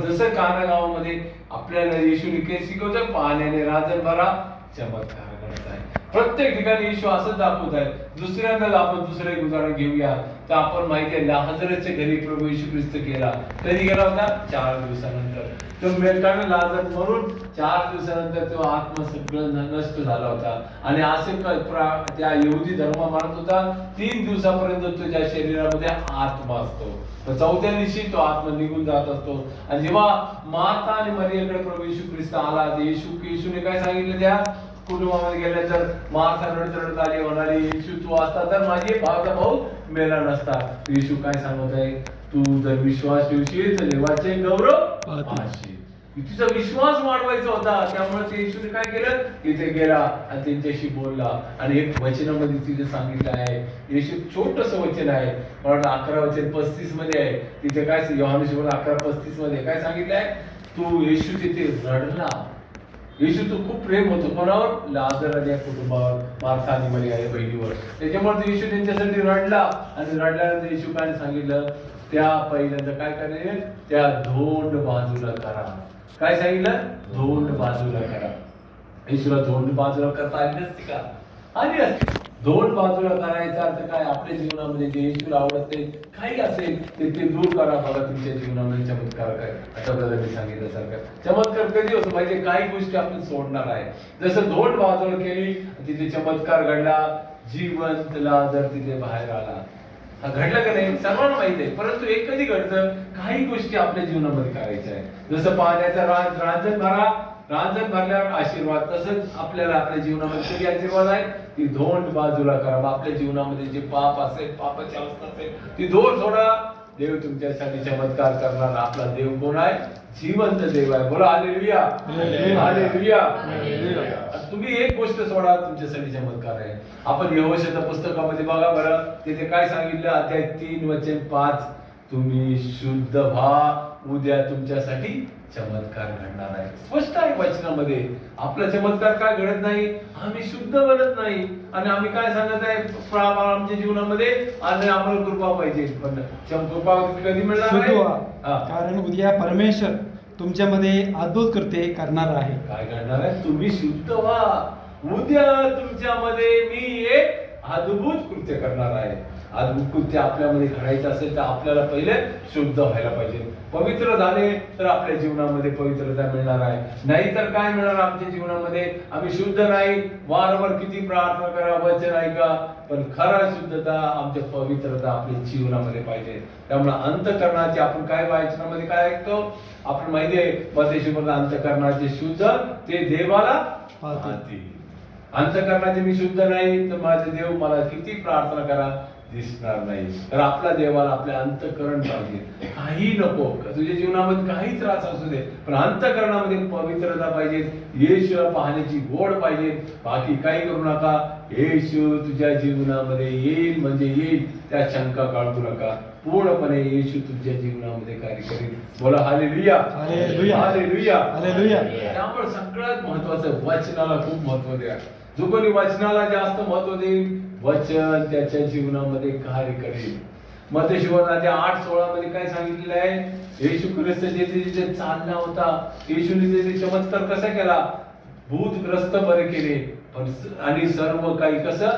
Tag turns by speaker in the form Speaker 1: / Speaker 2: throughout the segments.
Speaker 1: जसं काना गावामध्ये आपल्याला येशूने काय शिकवतं पाण्याने राजन भरा चमत्कार घडत आहे प्रत्येक ठिकाणी येशू असंच दाखवत आहे दुसऱ्यांदा आपण दुसरं एक उदाहरण घेऊया तर आपण माहिती आहे लाजरच्या घरी प्रभू येशू ख्रिस्त केला कधी गेला होता? चार दिवसानंतर. तो मेलकानं लाजर म्हणून चार दिवसानंतर तो आत्मा सगळं नष्ट झाला होता. आणि असे त्या यहुदी धर्म मानत होता तीन दिवसापर्यंत तुझ्या शरीरामध्ये आत्मा असतो. तर चौथ्या दिवशी तो आत्मा निघून जात असतो. आणि जेव्हा माता आणि मरियाकडे प्रभू येशू ख्रिस्त आला येशू येशूने काय सांगितलं त्या कुटुंबामध्ये गेल्या तर माता रडत रडत आली म्हणाली येशू तू असता तर माझी भावचा भाऊ मेला नसता. येशू काय सांगत आहे? तू जर विश्वास ठेवशील तर देवाचे गौरव. पाहशील. तिचा विश्वास वाढवायचा होता. त्यामुळे ते येशूने काय केलं? तिथे गेला आणि त्यांच्याशी बोलला. आणि एक वचनामध्ये तिथे सांगितलं आहे. येशू छोटस वचन आहे. मला वाटतं अकरा वचन पस्तीसमध्ये आहे. तिथे काय? योहानुष अकरा पस्तीसमध्ये काय सांगितलं आहे? तू येशू तिथे रडला. येशू खूप प्रेम होतो. कोणावर? लाजर आणि या कुटुंबावर. मार्था आणि मरी आहे बहिणीवर. त्याच्यामुळे तो येशू त्यांच्यासाठी रडला. आणि रडल्यानंतर येशू काय सांगितलं? त्या पहिल्यांदा काय करायचे त्या धोंड बाजूला करा. काय सांगितलं? धोंड बाजूला करा. येशूला धोंड बाजूला करता आली नसती का? आली असते. दोन बाजूला करायचा अर्थ काय आपल्या जीवनामध्ये जे येशूला आवडत नाही काही असेल ते ते दूर करा. बघा तुमच्या जीवनामध्ये चमत्कार काय? आता बघा मी सांगितल्यासारखं. चमत्कार कधी होतो पाहिजे काही गोष्टी आपण सोडणार आहे जसं दोन बाजूला केली तिथे चमत्कार घडला जिवंतला जर तिथे बाहेर आला. हा घडलं का नाही? सर्वांना माहिती आहे परंतु एक कधी घडतं? काही गोष्टी आपल्या जीवनामध्ये करायच्या आहे जसं पाण्याचा राज रांजण भरा. रांजण भरल्यावर आशीर्वाद. तसंच आपल्याला आपल्या जीवनामध्ये कधी आशीर्वाद आहे? ती धोंड बाजूला करा. आपल्या जीवनामध्ये जे पाप असेल पापाची अवस्था असेल ती धोंड सोडा. देव तुमच्यासाठी चमत्कार करणार. आपला देव कोण आहे? जिवंत देव आहे. बोला हालेलुया
Speaker 2: हालेलुया.
Speaker 1: Hallelujah
Speaker 2: hallelujah.
Speaker 1: तुम्ही एक गोष्ट सोडा तुमच्यासाठी चमत्कार आहे. आपण यहोशाच्या पुस्तकामध्ये बघा बरं. तिथे काय सांगितलं? अध्याय तीन वचन पाच. तुम्ही शुद्ध व्हा. उद्या तुमच्यासाठी चमत्कार घडणार आहे स्पष्ट आहे वचनामध्ये. आपला चमत्कार काय घडत नाही? आम्ही शुद्ध बनत नाही. आणि आम्ही काय सांगत आहे? आमच्या जीवनामध्ये आणि आम्हाला कृपा पाहिजे. पण कृपा कधी मिळणार.
Speaker 2: कारण उद्या परमेश्वर तुमच्यामध्ये अद्भुत कृत्ये करणार आहे.
Speaker 1: काय करणार आहे? तुम्ही शुद्ध व्हा. उद्या तुमच्यामध्ये मी एक अद्भुत कृत्य करणार आहे. कृत्य आपल्यामध्ये घडायचं असेल तर आपल्याला पहिले शुद्ध व्हायला पाहिजे. पवित्र झाले तर आपल्या जीवनामध्ये पवित्रता मिळणार आहे. नाहीतर काय मिळणार आमच्या जीवनामध्ये? आम्ही शुद्ध नाही. वारंवार किती प्रार्थना करा वचन ऐका. पण खरा शुद्धता आमच्या पवित्रता आपल्या जीवनामध्ये पाहिजे. त्यामुळे अंतकरणाची आपण काय वाचनामध्ये काय ऐकतो? आपण माहिती आहे परदेशीमध्ये अंतकरणाचे शुद्ध ते देवाला. अंतकरणाचे मी शुद्ध नाही तर माझे देव मला किती प्रार्थना करा. दिसणार नाही. तर आपल्या देवाला आपले अंतकरण पाहिजे. काही नको. तुझ्या जीवनामध्ये काही त्रास असू दे पण अंतकरणामध्ये पवित्रता पाहिजे. येशूला पाहण्याची गोड पाहिजे. बाकी काही करू नका. येशू तुझ्या जीवनामध्ये येईल म्हणजे येईल. त्या शंका काढू नका. पूर्णपणे येशू तुमच्या जीवनामध्ये कार्य करेल. बोला हालेलुया.
Speaker 2: हालेलुया.
Speaker 1: हालेलुया.
Speaker 2: हालेलुया.
Speaker 1: त्यामुळे सगळ्यात महत्वाचं वचनाला खूप महत्त्व द्या. जो कोणी वचनाला जास्त महत्त्व देईल वचन त्याच्या जीवनामध्ये कार्य करेल. मग शिवनाच्या आठ सोळा मध्ये काय सांगितलेलं आहे? येशू ख्रिस्त जिथे जिथे चालला होता. येशूने तिथे चमत्कार कसा केला? भूतग्रस्त बरे केले. पण आणि सर्व काही कसं?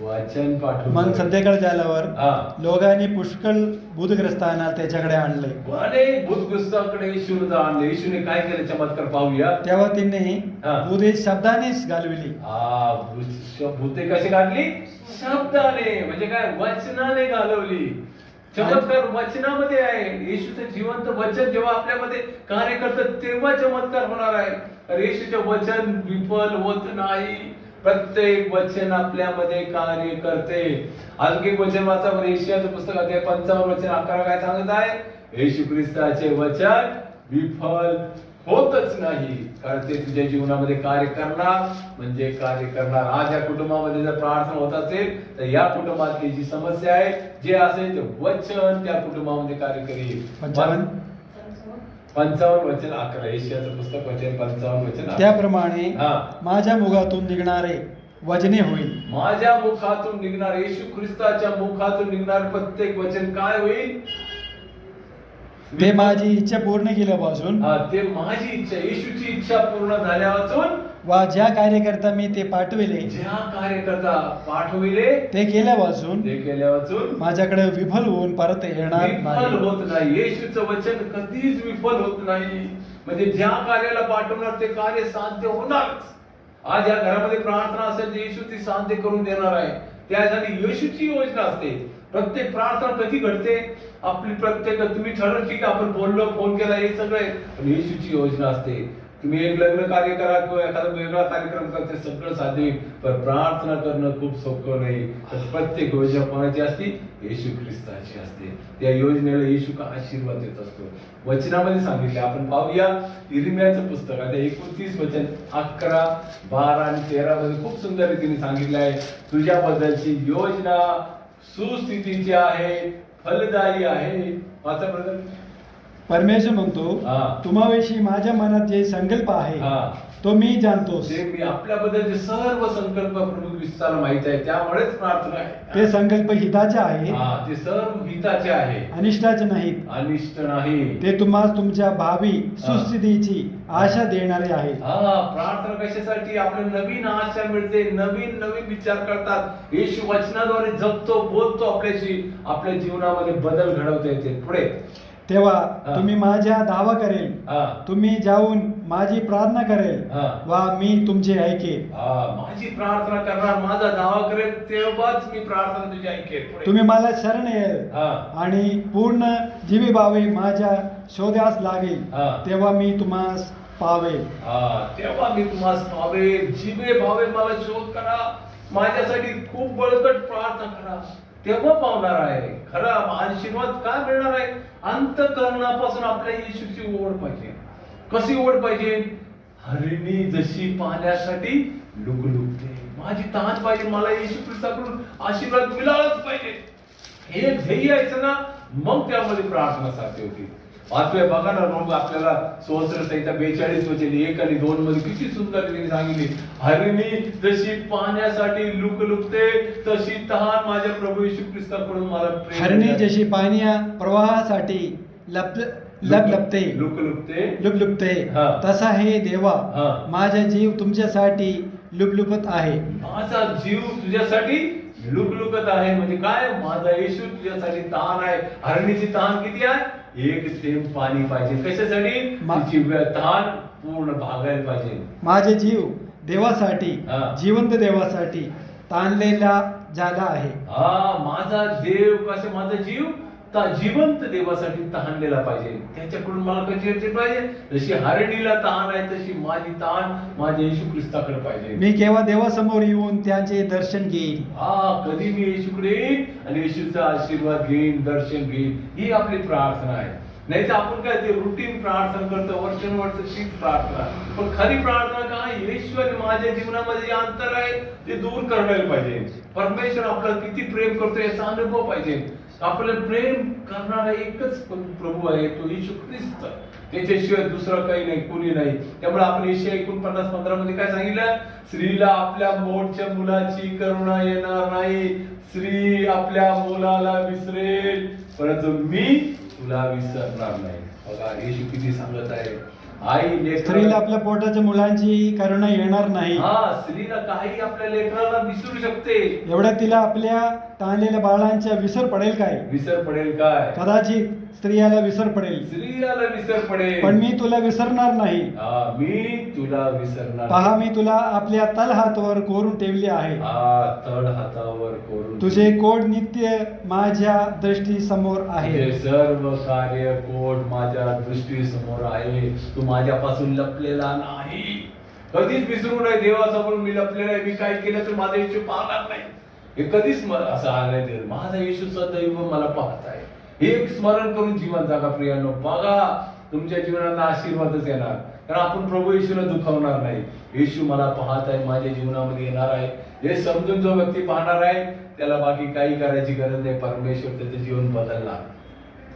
Speaker 1: वचन
Speaker 2: मग
Speaker 1: पाठवून
Speaker 2: संध्याकाळ झाल्यावर
Speaker 1: हा.
Speaker 2: लोकांनी पुष्कळ बुधग्रस्तांना त्याच्याकडे आणले.
Speaker 1: अनेक भूतग्रस्ताकडे येशूने आणले. येशूने काय केलं? चमत्कार पाहूया.
Speaker 2: तेव्हा तिने
Speaker 1: हा.
Speaker 2: बुधे शब्दानेच घालविली.
Speaker 1: भूत- भूते कशी काढली शब्दाने म्हणजे काय? वचनाने घालवली. चमत्कार वचनामध्ये आहे. येशूचं जिवंत वचन जेव्हा आपल्यामध्ये कार्य करतं तेव्हा चमत्कार होणार आहे. येशूचे वचन विफल होत नाही. प्रत्येक वचन आपल्यामध्ये कार्य करते. आणखी वचन वाचा बरं येशियाचं पुस्तक अध्याय पंचावन्न वचन अकरा काय सांगत आहे? येशू ख्रिस्ताचे वचन विफल होतच नाही. कारण ते तुझ्या जीवनामध्ये कार्य करणार म्हणजे कार्य करणार. आज या कुटुंबामध्ये जर प्रार्थना होत असेल तर या कुटुंबातली जी समस्या आहे जे असेल ते वचन त्या कुटुंबामध्ये कार्य करेल.
Speaker 2: पंचावन्न.
Speaker 1: वचन अकरा एशियाचं पुस्तक वचन पंचावन्न वचन अकरा.
Speaker 2: त्याप्रमाणे
Speaker 1: हा.
Speaker 2: माझ्या मुखातून निघणारे वचने होईल
Speaker 1: माझ्या मुखातून निघणार येशू ख्रिस्ताच्या मुखातून निघणार प्रत्येक वचन काय होईल
Speaker 2: ते माझी इच्छा पूर्ण केल्यापासून
Speaker 1: हा, ते माझी इच्छा येशूची इच्छा पूर्ण झाल्यापासून
Speaker 2: वा ज्या कार्यकर्ता मी ते पाठविले
Speaker 1: ज्या कार्यकर्ता पाठविले
Speaker 2: ते केल्यापासून
Speaker 1: ते केल्यापासून
Speaker 2: माझ्याकडे विफल होऊन परत येणार
Speaker 1: विफल
Speaker 2: नाही.
Speaker 1: होत नाही. येशूचं वचन कधीच विफल होत नाही. म्हणजे ज्या कार्याला पाठवणार ते कार्य साध्य होणारच. आज या घरामध्ये प्रार्थना असेल तर येशू ती साध्य करून देणार आहे. त्यासाठी येशूची योजना असते. प्रत्येक प्रार्थना कधी घडते? आपली प्रत्येक तुम्ही ठरव ठीक आहे आपण बोललो फोन केला हे सगळं पण येशूची योजना असते. तुम्ही एक लग्न कार्य करा किंवा एखादा वेगळा कार्यक्रम करते सगळं साधे पण प्रार्थना करणं खूप सोपं नाही. तर प्रत्येक योजना कोणाची असते? येशू ख्रिस्ताची असते. त्या योजनेला येशू का आशीर्वाद देत असतो? वचनामध्ये सांगितले. आपण पाहूया इरिम्याचं पुस्तक. आता एकोणतीस वचन अकरा बारा आणि तेरा मध्ये खूप सुंदर रीतीने सांगितलं आहे. तुझ्याबद्दलची योजना सुस्थितीची आहे फलदायी आहे वाचा ब्रदर
Speaker 2: परमेश्वर म्हणतो
Speaker 1: हा.
Speaker 2: तुम्हाविषयी माझ्या मनात जे संकल्प आहे
Speaker 1: हा.
Speaker 2: तो मी जाणतोस.
Speaker 1: ते मी आपल्याबद्दल जे सर्व संकल्प प्रभू ख्रिस्ताला माहीत आहे त्यामुळेच प्रार्थना
Speaker 2: ते
Speaker 1: आहे
Speaker 2: संकल्प हिताचे आहे
Speaker 1: हा ते सर्व हिताचे आहे.
Speaker 2: अनिष्टाचे नाहीत.
Speaker 1: अनिष्ट नाही.
Speaker 2: ते तुम्हाला तुमच्या भावी सुस्थितीची आशा देणारे आहेत.
Speaker 1: हा प्रार्थना कशासाठी? आपल्याला नवीन आशा मिळते नवीन नवीन विचार करतात. येशू वचनाद्वारे जगतो बोलतो आपल्याशी. आपल्या जीवनामध्ये बदल घडवता येते पुढे.
Speaker 2: तेव्हा. तुम्ही माझ्या दावा करेल. तुम्ही जाऊन माझी प्रार्थना करेल. वा मी तुमचे ऐके
Speaker 1: माझी प्रार्थना करणार माझा दावा करेल तेव्हाच मी प्रार्थना तुझी ऐकेल
Speaker 2: तुम्ही मला शरण
Speaker 1: हा.
Speaker 2: आणि पूर्ण जीवी भावे माझ्या शोधास लागेल. तेव्हा मी तुम्हास पावेल.
Speaker 1: हा तेव्हा मी तुम्हाला पावे जिवे भावे मला शोध करा. माझ्यासाठी खूप बळकट प्रार्थना करा. तेव्हा पावणार आहे. खरा आशीर्वाद काय मिळणार आहे? अंतकरणापासून आपल्या येशूची ओढ पाहिजे. कशी ओढ पाहिजे? हरिणी जशी पाण्यासाठी लुकलुकते माझी ताज पाहिजे मला येशू ख्रिस्ताकडून आशीर्वाद मिळालाच पाहिजे. हे ध्येय यायचं ना मग त्यामध्ये प्रार्थना साध्य होती. पाचव्या बघा ना मग आपल्याला सहस्र संहिता बेचाळीस वचन एक आणि दोन मध्ये किती सुंदर रीतीने सांगितली. हरिणी जशी पाण्यासाठी लुकलुकते तशी तहान माझ्या प्रभू येशू ख्रिस्ताकडून मला
Speaker 2: हरणी. जशी पाण्या प्रवाहासाठी लप लपलपते
Speaker 1: लुकलुकते
Speaker 2: लुपलुपते
Speaker 1: हा.
Speaker 2: तसा हे देवा. माझा जीव तुमच्यासाठी लुपलुपत आहे.
Speaker 1: माझा जीव तुझ्यासाठी लुकलुकत आहे. म्हणजे काय? माझा येशू तुझ्यासाठी ताण आहे. हरणीची ताण किती आहे? एक थेंब पाणी पाहिजे. कशासाठी?
Speaker 2: मा-
Speaker 1: तिची वे- तहान पूर्ण भागायला पाहिजे.
Speaker 2: माझे जीव देवासाठी
Speaker 1: हा.
Speaker 2: जिवंत देवासाठी ताणलेला झाला आहे.
Speaker 1: हा माझा देव कसे? माझा जीव जिवंत देवासाठी तहानलेला पाहिजे. त्याच्याकडून मला कशी पाहिजे. जशी हरणीला तहान आहे तशी माझी तहान माझ्या येशू ख्रिस्ताकडे पाहिजे.
Speaker 2: मी केव्हा देवासमोर येऊन त्याचे दर्शन घेईन?
Speaker 1: हा कधी मी येशूकडे येईन आणि येशूचा आशीर्वाद घेईन दर्शन घेईन ही आपली प्रार्थना आहे. नाही तर आपण काय ते रुटीन प्रार्थना करतो वर्षानुवर्ष तीच प्रार्थना. पण खरी प्रार्थना काय? आणि माझ्या जीवनामध्ये जे अंतर आहे ते दूर करायला पाहिजे. परमेश्वर आपल्याला किती प्रेम करतो याचा अनुभव पाहिजे. आपलं प्रेम करणारा एकच प्रभू आहे तो येशू ख्रिस्त. त्याच्याशिवाय दुसरं काही नाही कोणी नाही. त्यामुळे आपण एकशे एकोणपन्नास पंधरा मध्ये काय सांगितलं? स्त्रीला आपल्या मोठच्या मुलाची करुणा येणार नाही. स्त्री आपल्या मुलाला विसरेल. परंतु मी तुला विसरणार नाही. बघा येशू किती सांगत आहे. आई
Speaker 2: स्त्रीला आपल्या पोटाच्या मुलांची करुणा येणार नाही.
Speaker 1: हा स्त्रीला काही आपल्या लेकराला विसरू शकते.
Speaker 2: एवढ्या तिला आपल्या ताणलेल्या बाळांच्या विसर पडेल काय?
Speaker 1: विसर पडेल काय?
Speaker 2: कदाचित स्त्रियाला विसर पडेल.
Speaker 1: स्त्रियाला विसर पडेल.
Speaker 2: पण मी तुला विसरणार नाही.
Speaker 1: हा मी तुला विसरणार
Speaker 2: पहा मी तुला आपल्या तलहातवर कोरून ठेवले आहे.
Speaker 1: हा तळ हातावर करून
Speaker 2: तुझे कोड नित्य माझ्या दृष्टी समोर आहे.
Speaker 1: हे सर्व कार्य कोट माझ्या दृष्टी समोर आहे. तू माझ्यापासून लपलेला नाही. कधीच विसरू नये देवासमोर मी लपलेला आहे. मी काय केलं तर माझा येशू पाहणार नाही. हे कधीच म- असं आलंय ते माझा येशू सदैव मला पाहत आहे. एक स्मरण करून जीवन जागा प्रियांनो. बघा तुमच्या जीवनाला आशीर्वादच येणार. कारण आपण प्रभू येशूला दुखावणार नाही. येशू मला पाहत आहे माझ्या जीवनामध्ये येणार आहे. हे समजून जो व्यक्ती पाहणार आहे त्याला बाकी काही करायची गरज नाही. परमेश्वर त्याचं जीवन बदलणार.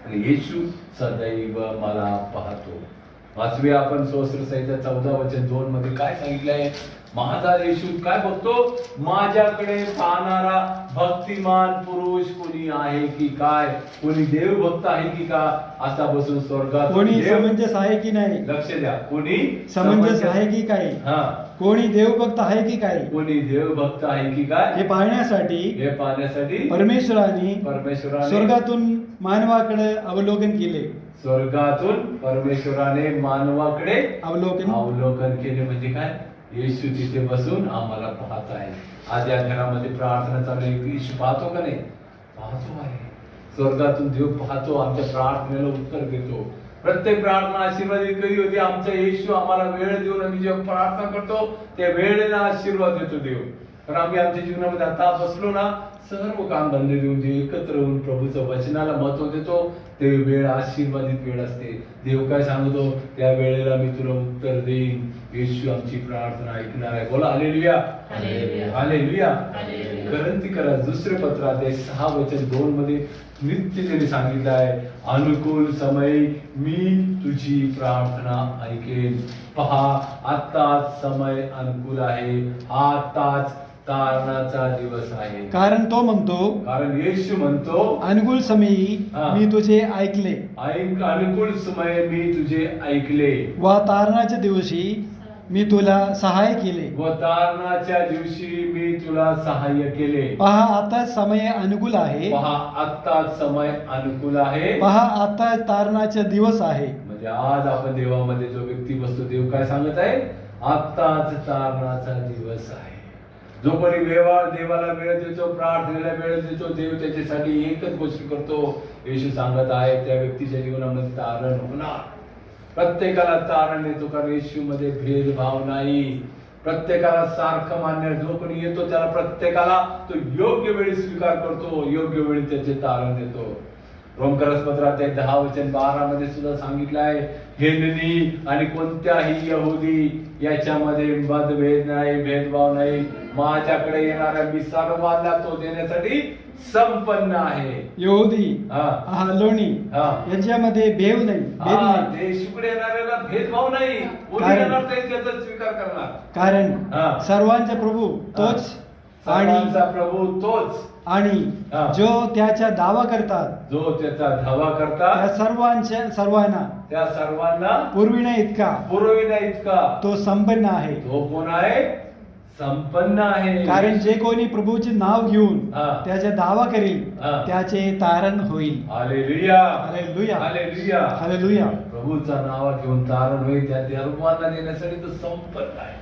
Speaker 1: आणि येशू सदैव मला पाहतो. वाचूया आपण सोस्त्र संहिता चौदा वचन दोन मध्ये काय सांगितलंय? माझा येशू काय बघतो? माझ्याकडे पाहणारा भक्तिमान पुरुष कोणी आहे की काय? कोणी देवभक्त आहे की का? असा बसून स्वर्गात
Speaker 2: कोणी
Speaker 1: देव-
Speaker 2: समंजस आहे की नाही?
Speaker 1: लक्ष द्या. कोणी
Speaker 2: समंजस आहे की काय?
Speaker 1: हा.
Speaker 2: कोणी देवभक्त आहे की काय?
Speaker 1: कोणी देवभक्त आहे की काय?
Speaker 2: हे पाहण्यासाठी
Speaker 1: हे पाहण्यासाठी
Speaker 2: परमेश्वराने
Speaker 1: परमेश्वराने
Speaker 2: स्वर्गातून मानवाकडे अवलोकन केले.
Speaker 1: स्वर्गातून परमेश्वराने मानवाकडे
Speaker 2: अवलोकन
Speaker 1: अवलोकन केले म्हणजे काय? येशू तिथे बसून आम्हाला पाहत आहे. आज या घरामध्ये प्रार्थना चालू आहे. येशू पाहतो का नाही? पाहतो आहे. स्वर्गातून देव पाहतो आमच्या प्रार्थनेला उत्तर देतो. प्रत्येक प्रार्थना आशीर्वाद कधी होती. आमचा येशू आम्हाला वेळ देऊन आम्ही जेव्हा प्रार्थना करतो त्या वेळेला आशीर्वाद देतो देव. कारण आम्ही आमच्या जीवनामध्ये आता बसलो ना सर्व काम धंदे देऊन जे एकत्र होऊन प्रभूचं वचनाला महत्त्व देतो ते वेळ आशीर्वादित वेळ असते. देव काय सांगतो? त्या वेळेला मी तुला उत्तर देईन. येशू आमची प्रार्थना ऐकणार आहे. बोला हालेलुया.
Speaker 3: हालेलुया.
Speaker 1: हालेलुया.
Speaker 3: हालेलुया.
Speaker 1: करंती करा. दुसरे पत्र अध्याय सहा वचन दोन मध्ये नित्य त्यांनी सांगितलं आहे अनुकूल समय मी तुझी प्रार्थना ऐकेन. पहा आताच समय अनुकूल आहे. आताच तारणाचा दिवस आहे.
Speaker 2: कारण तो म्हणतो
Speaker 1: कारण येशू म्हणतो
Speaker 2: अनुकूल समयी
Speaker 1: हा.
Speaker 2: मी तुझे ऐकले.
Speaker 1: ऐक अनुकूल समय मी तुझे ऐकले.
Speaker 2: व तारणाच्या दिवशी मी तुला सहाय केले.
Speaker 1: व तारणाच्या दिवशी मी तुला सहाय्य केले.
Speaker 2: पहा आता समय अनुकूल आहे.
Speaker 1: पहा आत्ता समय अनुकूल आहे.
Speaker 2: पहा आता तारणाचा दिवस आहे.
Speaker 1: म्हणजे आज आपण देवामध्ये जो व्यक्ती बसतो देव काय सांगत आहे? आत्ताच तारणाचा दिवस आहे. जो कोणी व्यवहार देवाला वेळ देतो प्रार्थनेला वेळ देतो देव त्याच्यासाठी एकच गोष्ट करतो. येशू सांगत आहे त्या व्यक्तीच्या जीवनामध्ये तारण होणार. प्रत्येकाला तारण येतो कारण येशू मध्ये भेदभाव नाही. प्रत्येकाला सारखं मान्य जो कोणी येतो त्याला प्रत्येकाला तो योग्य वेळी स्वीकार करतो योग्य वेळी त्याचे तारण देतो. रोमकरसपत्रात दहा वचन बारा मध्ये सुद्धा सांगितलं आहे हेननी आणि कोणत्याही यहुदी याच्यामध्ये मतभेद नाही भेदभाव नाही. माझ्याकडे येणाऱ्या मी सर्वांना तो देण्यासाठी संपन्न आहे.
Speaker 2: यहुदी लोणी यांच्यामध्ये भेव नाही भेद नाही.
Speaker 1: ते शिकडे येणाऱ्याला भेदभाव नाही. कोणी येणार ते त्याचा स्वीकार करणार.
Speaker 2: कारण. सर्वांचा प्रभू तोच
Speaker 1: सर्वांचा प्रभू तोच.
Speaker 2: आणि. जो त्याचा दावा करतात
Speaker 1: जो त्याचा धावा
Speaker 2: त्या
Speaker 1: करता
Speaker 2: सर्वांच्या सर्वांना.
Speaker 1: त्या सर्वांना
Speaker 2: पूर्वीना इतका.
Speaker 1: पुरविण्या इतका.
Speaker 2: तो संपन्न आहे.
Speaker 1: तो कोण आहे? संपन्न आहे.
Speaker 2: कारण जे कोणी प्रभूचे नाव घेऊन. त्याचा दावा करेल. त्याचे तारण होईल.
Speaker 1: हालेलुया.
Speaker 2: हालेलुया.
Speaker 1: हालेलुया.
Speaker 2: हालेलुया.
Speaker 1: प्रभूचा नावा घेऊन तारण होईल. त्या सर्वांना देण्यासाठी तो संपन्न आहे.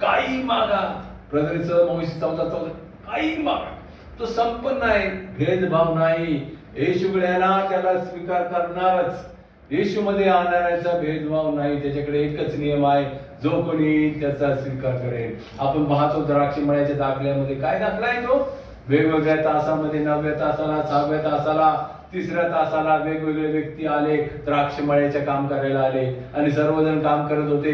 Speaker 1: काही मागा. प्रदरीचं मौशी चौदा चौदा काही मागा तो संपन्न आहे भेदभाव नाही. येशूकडे त्याला स्वीकार करणारच. येशूमध्ये आणणाऱ्याचा भेदभाव नाही त्याच्याकडे एकच नियम आहे जो कोणी त्याचा स्वीकार करेल. आपण पाहतो द्राक्ष मळ्याच्या दाखल्यामध्ये काय दाखला आहे तो? वेगवेगळ्या तासामध्ये नवव्या तासाला सहाव्या तासाला तिसऱ्या तासाला वेगवेगळे व्यक्ती आले द्राक्ष मळ्याचे काम करायला आले. आणि सर्वजण काम करत होते.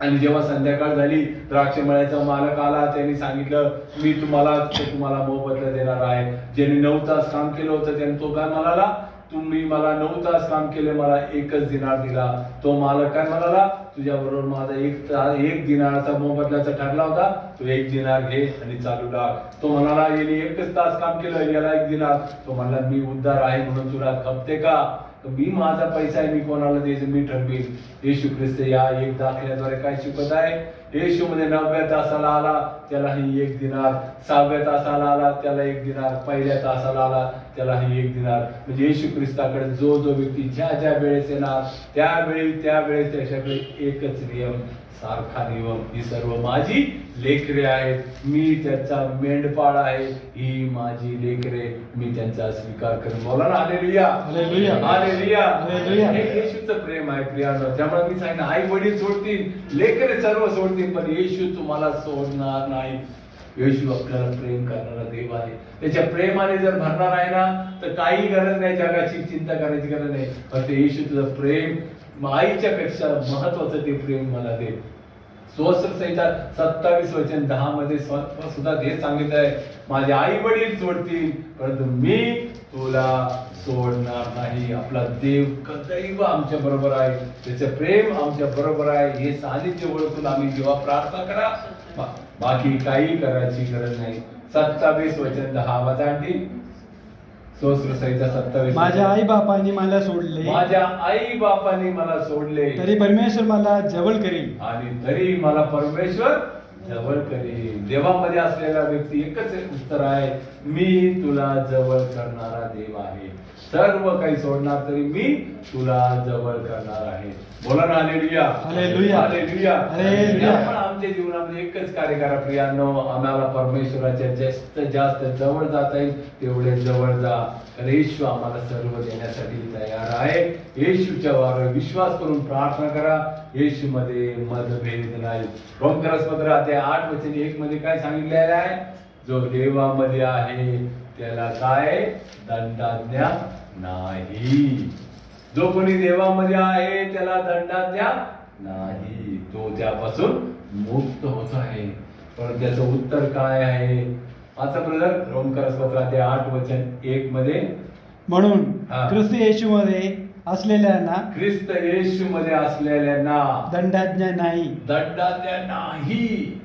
Speaker 1: आणि जेव्हा संध्याकाळ झाली द्राक्ष मळ्याचा मालक आला त्यांनी सांगितलं मी तुम्हाला तुम्हाला मोबदला देणार आहे. ज्यांनी नऊ तास काम केलं होतं त्याने तो काय म्हणाला तुम्ही मला नऊ तास काम केले मला एकच दिनार दिला. तो मालक काय म्हणाला तुझ्या बरोबर माझा एक एक दिनाराचा मोबदल्याचा ठरला होता तू एक दिनार घे आणि चालू लाग तो म्हणाला याने एकच तास काम केलं याला एक दिनार. तो म्हणला मी उद्धार आहे म्हणून तुला खपते का? मी माझा पैसा आहे मी कोणाला द्यायचं? मी ठरवीन. येशू ख्रिस्त या एक दाखल्याद्वारे काय शिकत आहे? येशू मध्ये नवव्या तासाला आला त्यालाही एक दिनार. सहाव्या तासाला आला त्याला एक दिनार. पहिल्या तासाला आला त्यालाही एक दिनार. म्हणजे येशू ख्रिस्ताकडे जो जो व्यक्ती ज्या ज्या वेळेस येणार त्यावेळी त्यावेळेस त्याच्याकडे एकच नियम सारखा नियम. ही सर्व माझी लेकरे आहेत. मी त्याचा मेंढपाळ आहे. ही माझी लेकरे. मी त्यांचा स्वीकार करेन. बोला ना हालेलुया.
Speaker 2: हालेलुया.
Speaker 1: हालेलुया.
Speaker 2: हालेलुया.
Speaker 1: हे येशूचं प्रेम आहे प्रियानो. त्यामुळे मी सांगितलं आई वडील सोडतील लेकरे सर्व सोडतील. पण येशू तुम्हाला सोडणार नाही. येशू आपल्याला प्रेम करणारा देव आहे. त्याच्या प्रेमाने जर भरणार आहे ना तर काही गरज नाही जगाची चिंता करायची गरज नाही. पण ते येशू तुझं प्रेम आईच्या पेक्षा महत्वाचं ते प्रेम मला दे. स्वस्त्र संहिता सत्तावीस वचन दहा मध्ये सुद्धा हेच सांगितलं आहे. माझे आई वडील सोडतील परंतु मी तुला सोडणार नाही. आपला देव कदैव आमच्या बरोबर आहे. त्याचे प्रेम आमच्या बरोबर आहे. हे सानिध्य ओळखून आम्ही जेव्हा प्रार्थना करा बाकी काही करायची गरज नाही. सत्तावीस वचन दहा वाचा संहिता सत्तावीस
Speaker 2: माझ्या आई बापांनी मला सोडले.
Speaker 1: माझ्या आई बापाने मला सोडले.
Speaker 2: तरी परमेश्वर मला जवळ करील
Speaker 1: आणि तरी मला परमेश्वर जवळ करेल देवामध्ये असलेला व्यक्ती एकच उत्तर आहे मी तुला जवळ करणारा देव आहे. सर्व काही सोडणार तरी मी तुला जवळ करणार आहे. बोला ना हालेलुया
Speaker 2: हालेलुया.
Speaker 1: Hallelujah
Speaker 2: hallelujah.
Speaker 1: आमच्या जीवनामध्ये एकच कार्य करा प्रियांनो. आम्हाला परमेश्वराच्या जास्त जास्त जवळ जाता येईल तेवढे जवळ जा. कारण येशू आम्हाला सर्व देण्यासाठी तयार आहे. येशूच्या वर विश्वास करून प्रार्थना करा. येशू मध्ये मतभेद नाही. रोमकरसपत्र ते आठ वचन एक मध्ये काय सांगितलेलं आहे? जो देवामध्ये आहे त्याला काय? दंडाज्ञा नाही. जो कोणी देवामध्ये आहे त्याला दंडाज्ञा नाही. तो त्यापासून मुक्त होत आहे. पण त्याचं उत्तर काय आहे? आता ब्रदर रोमकरसपत्र ते आठ वचन एक मध्ये.
Speaker 2: म्हणून. ख्रिस्त येशूमध्ये असलेल्यांना
Speaker 1: ख्रिस्त येशू मध्ये असलेल्यांना
Speaker 2: दंडाज्ञा नाही.
Speaker 1: दंडाज्ञा नाही.